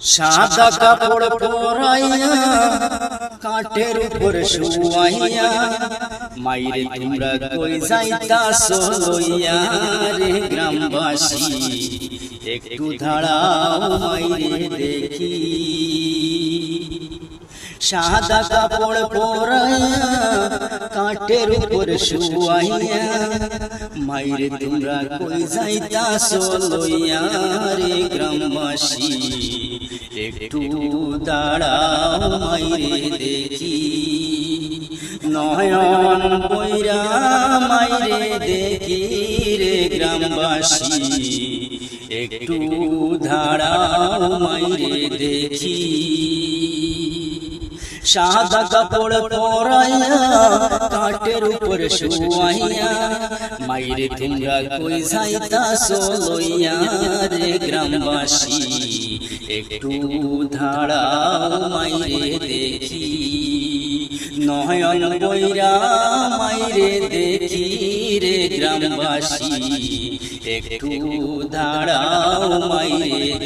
সাদা কাপড় পরাইয়া, কাঠের উপর শুয়াইয়া, মাইরে তোমরা কই যাইতাছ লইয়া রে গ্রামবাসী? একটু দাঁড়াও মাইরে দেখি। সাদা কাপড় পরাইয়া, কাঠের উপর শুয়াইয়া, মাইরে তোমরা কই যাইতাছ লইয়া রে গ্রামবাসী? একটু দাঁড়াও মাইরে দেখি। নয়ন বৈরা মাইরে দেখি রে গ্রামবাসী। একটু দাঁড়াও মাইরে দেখি। সাদা কাপড় পরাইয়া কাঠের উপর শুয়াইয়া, মাইরে তোমরা কই যাইতাছ লইয়া রে গ্রামবাসী। একটু ধারা মাইরে দেখি নয়ন বৈরা মাইরে দেখি রে গ্রামবাসী। একটু ধারা মাইরে